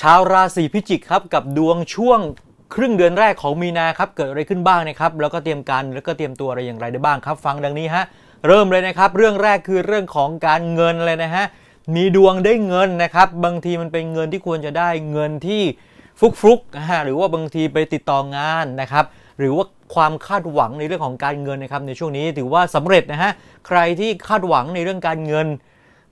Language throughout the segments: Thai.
ชาวราศีพิจิกครับกับดวงช่วงครึ่งเดือนแรกของมีนาครับเกิดอะไรขึ้นบ้างนะครับแล้วก็เตรียมการแล้วก็เตรียมตัวอะไรอย่างไรได้บ้างครับ ฟังดังนี้ฮะเริ่มเลยนะครับ เรื่องแรกคือเรื่องของการเงินเลยนะฮะมีดวงได้เงินนะครับ บางทีมันเป็นเงินที่ควรจะได้เงินที่ฟุกฟุกๆนะฮะหรือว่าบางทีไปติดต่องานนะครับ หรือว่าความคาดหวังในเรื่องของการเงินนะครับในช่วงนี้ถือว่าสำเร็จนะฮะใครที่คาดหวังในเรื่องการเงิน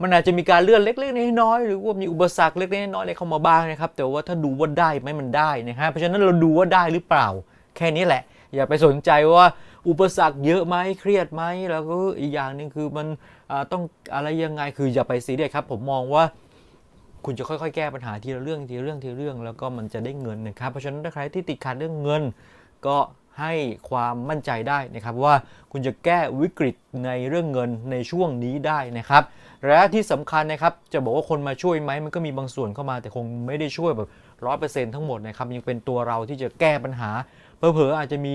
มันอาจจะมีการเลื่อนเล็กๆน้อยๆหรือว่ามีอุปสรรคเล็กๆน้อยๆอะไรเข้ามาบ้างนะครับ แต่ว่าถ้าดูว่าได้ไหมมันได้นะฮะเพราะฉะนั้นเราดูว่าได้หรือเปล่า แค่นี้แหละ อย่าไปสนใจว่าอุปสรรคเยอะไหมเครียดไหมแล้วก็อีกอย่างหนึ่งคือมันต้องอะไรยังไงคืออย่าไปซีเรียสครับ ผมมองว่าคุณจะค่อยๆ แก้ปัญหาทีละเรื่องทีละเรื่องทีละเรื่อง แล้วก็มันจะได้เงินนะครับเพราะฉะนั้นถ้าใครที่ติดขัดเรื่องเงิน ก็ ให้ความมั่นใจได้นะครับว่าคุณจะแก้วิกฤตในเรื่องเงินในช่วงนี้ได้นะครับ และที่สำคัญนะครับจะบอกว่าคนมาช่วยไหมมันก็มีบางส่วนเข้ามาแต่คงไม่ได้ช่วยแบบร้อยเปอร์เซ็นต์ทั้งหมดนะครับยังเป็นตัวเราที่จะแก้ปัญหาเผลอๆอาจจะมี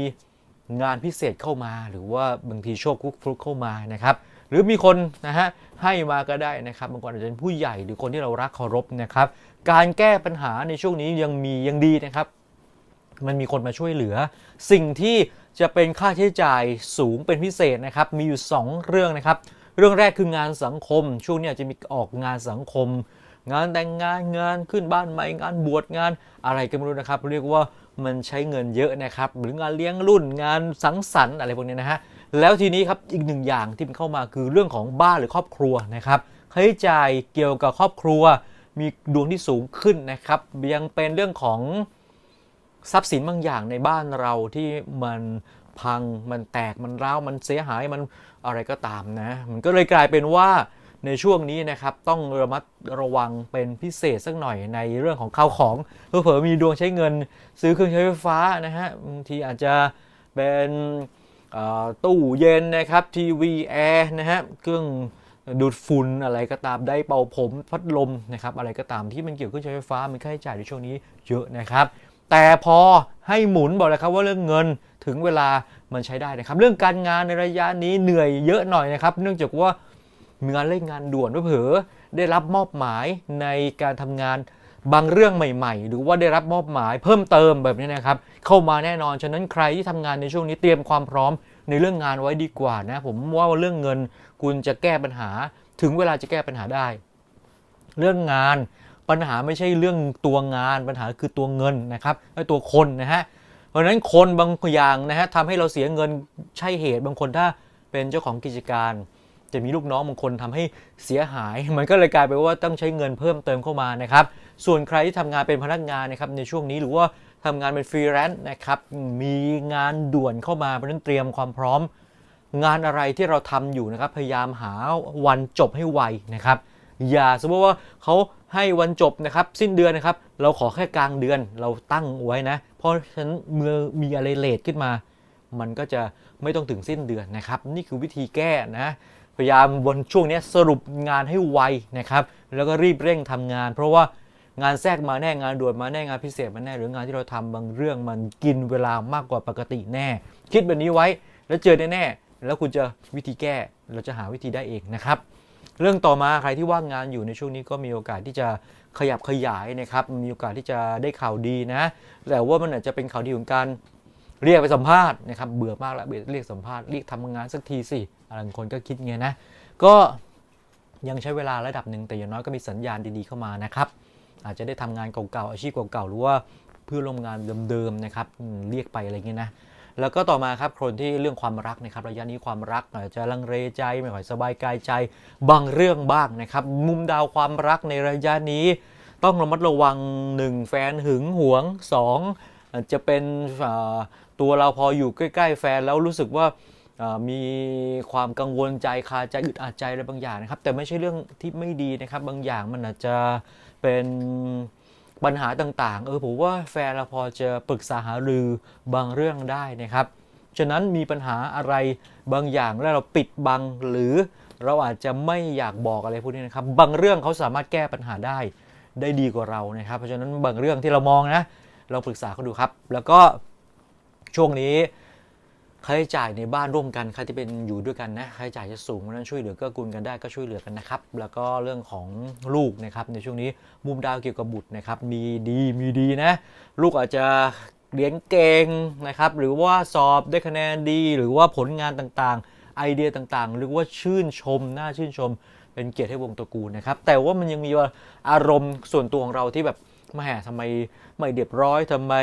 งานพิเศษเข้ามา หรือว่าบางทีโชคคุกฟลุกเข้ามานะครับหรือมีคนนะฮะให้มาก็ได้นะครับบางคนอาจจะเป็นผู้ใหญ่หรือคนที่เรารักเคารพนะครับการแก้ปัญหาในช่วงนี้ยังมียังดีนะครับ มันมีคนมาช่วยเหลือ สิ่งที่จะเป็นค่าใช้จ่ายสูงเป็นพิเศษนะครับ มีอยู่ 2 เรื่องนะครับ เรื่องแรกคืองานสังคม ช่วงนี้จจะมีออกงานสังคม งานแต่งงานงานขึ้นบ้านใหม่งานบวชงานอะไรก็ไม่รู้นะครับ เรียกว่ามันใช้เงินเยอะนะครับ หรืองานเลี้ยงรุ่นงานสังสรรค์อะไรพวกนี้นะฮะแล้วทีนี้ครับอีกหนึ่งอย่างที่มันเข้ามาคือเรื่องของบ้านหรือครอบครัวนะครับค่าใช้จ่ายเกี่ยวกับครอบครัว มีดวงที่สูงขึ้นนะครับยังเป็นเรื่องของ ทรัพย์สินบางอย่างในบ้านเราที่มันพังมันแตกมันร้าวมันเสียหายมันอะไรก็ตามนะ มันก็เลยกลายเป็นว่าในช่วงนี้นะครับต้องระมัดระวังเป็นพิเศษสักหน่อยในเรื่องของข้าวของเผลอมีดวงใช้เงิน ซื้อเครื่องใช้ไฟฟ้านะฮะบางทีอาจจะเป็นตู้เย็นนะครับทีวีแอร์นะฮะเครื่องดูดฝุ่นอะไรก็ตามได้เป่าผมพัดลมนะครับอะไรก็ตามที่มันเกี่ยวกับเครื่องใช้ไฟฟ้ามันค่าใช้จ่ายในช่วงนี้เยอะนะครับ แต่พอให้หมุนบอกเลยครับว่าเรื่องเงินถึงเวลามันใช้ได้นะครับ เรื่องการงานในระยะนี้เหนื่อยเยอะหน่อยนะครับ เนื่องจากว่ามีงานเล่นงานด่วนเผลอได้รับมอบหมายในการทำงานบางเรื่องใหม่ ๆ หรือว่าได้รับมอบหมายเพิ่มเติมแบบนี้นะครับ เข้ามาแน่นอน ฉะนั้นใครที่ทำงานในช่วงนี้เตรียมความพร้อมในเรื่องงานไว้ดีกว่านะ ผมว่าเรื่องเงินคุณจะแก้ปัญหา ถึงเวลาจะแก้ปัญหาได้ เรื่องงาน ปัญหาไม่ใช่เรื่องตัวงานปัญหาคือตัวเงินนะครับไอ้ตัวคนนะฮะเพราะฉะนั้นคนบางอย่างนะฮะทำให้เราเสียเงินใช่เหตุบางคนถ้าเป็นเจ้าของกิจการ จะมีลูกน้องบางคนทำให้เสียหาย มันก็เลยกลายไปว่าต้องใช้เงินเพิ่มเติมเข้ามานะครับส่วนใครที่ทำงานเป็นพนักงานนะครับในช่วงนี้หรือว่าทำงานเป็นฟรีแลนซ์นะครับมีงานด่วนเข้ามาเพราะฉะนั้นเตรียมความพร้อม งานอะไรที่เราทำอยู่นะครับพยายามหาวันจบให้ไวนะครับ อย่าสมมติว่าเขาให้วันจบนะครับสิ้นเดือนนะครับ เราขอแค่กลางเดือนเราตั้งไว้นะ เพราะฉะนั้นเมื่อมีอะไรเลทขึ้นมา มันก็จะไม่ต้องถึงสิ้นเดือนนะครับ นี่คือวิธีแก้นะ พยายามบนช่วงนี้สรุปงานให้ไวนะครับ แล้วก็รีบเร่งทำงาน เพราะว่างานแทรกมาแน่งานด่วนมาแน่งานพิเศษมาแน่หรืองานที่เราทำบางเรื่องมันกินเวลามากกว่าปกติแน่ คิดแบบนี้ไว้แล้วเจอแน่ๆแล้วคุณจะวิธีแก้เราจะหาวิธีได้เองนะครับ เรื่องต่อมาใครที่ว่างงานอยู่ในช่วงนี้ก็มีโอกาสที่จะขยับขยายนะครับ มีโอกาสที่จะได้ข่าวดีนะ แต่ว่ามันอาจจะเป็นข่าวดีของการเรียกไปสัมภาษณ์นะครับ เบื่อมากแล้วเรียกสัมภาษณ์เรียกทำงานสักทีสิบางคนก็คิดไงนะ ก็ยังใช้เวลาระดับหนึ่งแต่อย่างน้อยก็มีสัญญาณดีๆเข้ามานะครับ อาจจะได้ทำงานเก่าๆอาชีพเก่าๆหรือว่าเพื่อนร่วมงานเดิมๆนะครับเรียกไปอะไรเงี้ยนะ แล้วก็ต่อมาครับคนที่เรื่องความรักนะครับระยะนี้ความรักอาจจะลังเลใจไม่ค่อยสบายกายใจ บางเรื่องบ้างนะครับมุมดาวความรักในระยะนี้ ต้องระมัดระวัง 1 แฟนหึงหวง 2 อาจจะเป็นตัวเราพออยู่ใกล้ ๆ แฟนแล้วรู้สึกว่ามีความกังวลใจคาใจอึดอัดใจอะไรบางอย่างนะครับ แต่ไม่ใช่เรื่องที่ไม่ดีนะครับ บางอย่างมันอาจจะเป็น ปัญหาต่างๆ เออผมว่าแฟนเราพอจะปรึกษาหารือบางเรื่องได้นะครับ ฉะนั้นมีปัญหาอะไรบางอย่างแล้วเราปิดบังหรือเราอาจจะไม่อยากบอกอะไรพวกนี้นะครับ บางเรื่องเขาสามารถแก้ปัญหาได้ได้ดีกว่าเรานะครับ เพราะฉะนั้นบางเรื่องที่เรามองนะ เราปรึกษาเขาดูครับ แล้วก็ช่วงนี้ ค่าใช้จ่ายในบ้านร่วมกันใครที่เป็นอยู่ด้วยกันนะค่าใช้จ่ายจะสูงเพราะนั้นช่วยเหลือเก็กูลกันได้ก็ช่วยเหลือกันนะครับ แล้วก็เรื่องของลูกนะครับในช่วงนี้มุมดาวเกี่ยวกับบุตรนะครับมีดีมีดีนะลูกอาจจะเรียนเก่งนะครับหรือว่าสอบได้คะแนนดี หรือว่าผลงานต่างๆ ไอเดียต่างๆ หรือว่าชื่นชมน่าชื่นชม เป็นเกียรติให้วงตระกูลนะครับแต่ว่ามันยังมีว่าอารมณ์ส่วนตัวของเราที่แบบ แม่ทำไมไม่เรียบร้อยทำไม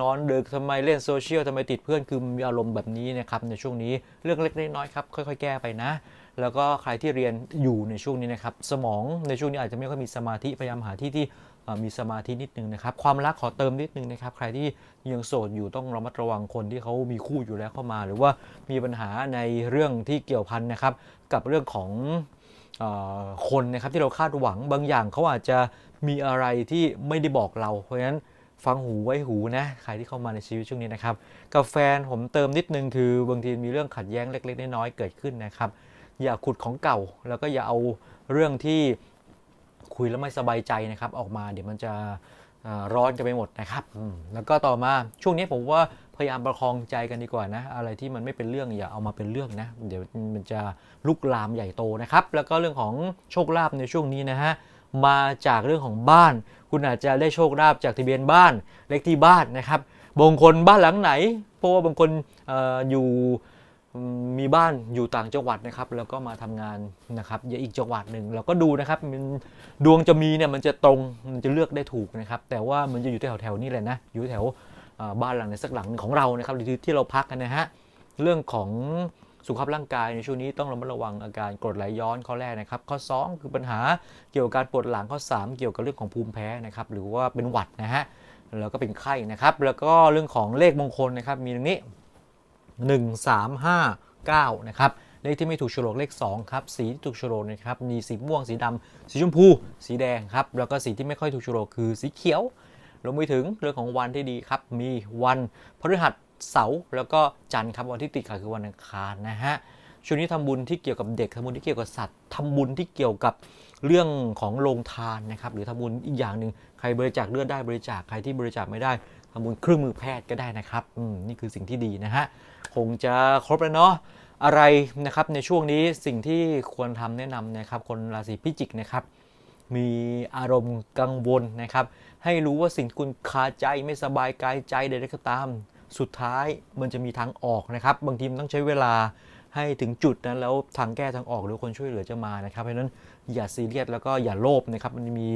นอนดึกทำไมเล่นโซเชียลทำไมติดเพื่อนคือมีอารมณ์แบบนี้นะครับในช่วงนี้เรื่องเล็กๆน้อยๆครับค่อยๆ แก้ไปนะ แล้วก็ใครที่เรียนอยู่ในช่วงนี้นะครับสมองในช่วงนี้อาจจะไม่ค่อยมีสมาธิพยายามหาที่ที่มีสมาธินิดนึงนะครับ ความรักขอเติมนิดนึงนะครับ ใครที่ยังโสดอยู่ต้องระมัดระวังคนที่เขามีคู่อยู่แล้วเข้ามา หรือว่ามีปัญหาในเรื่องที่เกี่ยวพันนะครับ กับเรื่องของ คนนะครับที่เราคาดหวังบางอย่างเขาอาจจะมีอะไรที่ไม่ได้บอกเรา เพราะฉะนั้นฟังหูไว้หูนะใครที่เข้ามาในชีวิตช่วงนี้นะครับกับแฟนผมเติมนิดนึงคือบางทีมีเรื่องขัดแย้งเล็ก ๆ น้อยๆเกิดขึ้นนะครับ อย่าขุดของเก่า แล้วก็อย่าเอาเรื่องที่คุยแล้วไม่สบายใจนะครับ ออกมาเดี๋ยวมันจะ ร้อนกันไปหมดนะครับ แล้วก็ต่อมาช่วงนี้ผมว่าพยายามประคองใจกันดีกว่านะ อะไรที่มันไม่เป็นเรื่องอย่าเอามาเป็นเรื่องนะ เดี๋ยวมันจะลุกลามใหญ่โตนะครับ แล้วก็เรื่องของโชคลาภในช่วงนี้นะฮะ มาจากเรื่องของบ้าน คุณอาจจะได้โชคลาภจากทะเบียนบ้าน เลขที่บ้านนะครับ บางคนบ้านหลังไหน เพราะว่าบางคนอออยู่ มีบ้านอยู่ต่างจังหวัดนะครับ แล้วก็มาทำงานนะครับอย่าอีกจังหวัดหนึ่งเราก็ดูนะครับมันดวงจะมีเนี่ยมันจะตรงมันจะเลือกได้ถูกนะครับ แต่ว่ามันจะอยู่แถวๆนี้แหละนะอยู่แถวบ้านหลังในสักหลังของเรานะครับหรือที่เราพักกันนะฮะเรื่องของสุขภาพร่างกายในช่วงนี้ต้องระมัดระวังอาการกรดไหลย้อนข้อแรกนะครับ ข้อ 2 คือปัญหาเกี่ยวกับการปวดหลังข้อ 3 เกี่ยวกับเรื่องของภูมิแพ้นะครับหรือว่าเป็นหวัดนะฮะแล้วก็เป็นไข้นะครับ แล้วก็เรื่องของเลขมงคลนะครับมีดังนี้ 1 3 5 9 นะครับ เลขที่ไม่ถูกฉลกเลข 2 ครับ สีที่ถูกฉลกนะครับ มีสีม่วง สีดำสีชมพู สีแดงครับ แล้วก็สีที่ไม่ค่อยถูกฉลกคือสีเขียวรวมไปถึงเรื่องของวันที่ดีครับ มีวันพฤหัสเสาร์แล้วก็จันทร์ครับวันที่ติดขัดคือวันอังคารนะฮะช่วงนี้ทำบุญที่เกี่ยวกับเด็กทำบุญที่เกี่ยวกับสัตว์ทำบุญที่เกี่ยวกับเรื่องของโรงทานนะครับหรือทำบุญอีกอย่างหนึ่งใครบริจาคเลือดได้บริจาคใครที่บริจาคไม่ได้ ทำบุญเครื่องมือแพทย์ก็ได้นะครับอืมนี่คือสิ่งที่ดีนะฮะคงจะครบแล้วเนาะอะไรนะครับในช่วงนี้สิ่งที่ควรทำแนะนำนะครับ คนราศีพิจิกนะครับ มีอารมณ์กังวลนะครับ ให้รู้ว่าสิ่งคุณคาใจไม่สบายกายใจใดๆก็ตาม สุดท้ายมันจะมีทางออกนะครับ บางทีมันต้องใช้เวลา ให้ถึงจุดนั้นแล้วทางแก้ทางออกหรือคนช่วยเหลือจะมานะครับ เพราะฉะนั้นอย่าซีเรียสแล้วก็อย่าโลภนะครับ มันมี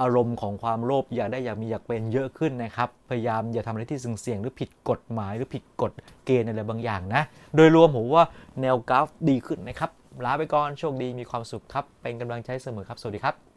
อารมณ์ของความโลภอยากได้อยากมีอยากเป็นเยอะขึ้นนะครับ พยายามอย่าทำอะไรที่เสี่ยงหรือผิดกฎหมายหรือผิดกฎเกณฑ์อะไรบางอย่างนะ โดยรวมผมว่าแนวกราฟดีขึ้นนะครับลาไปก่อนโชคดีมีความสุขครับ เป็นกำลังใจเสมอครับ สวัสดีครับ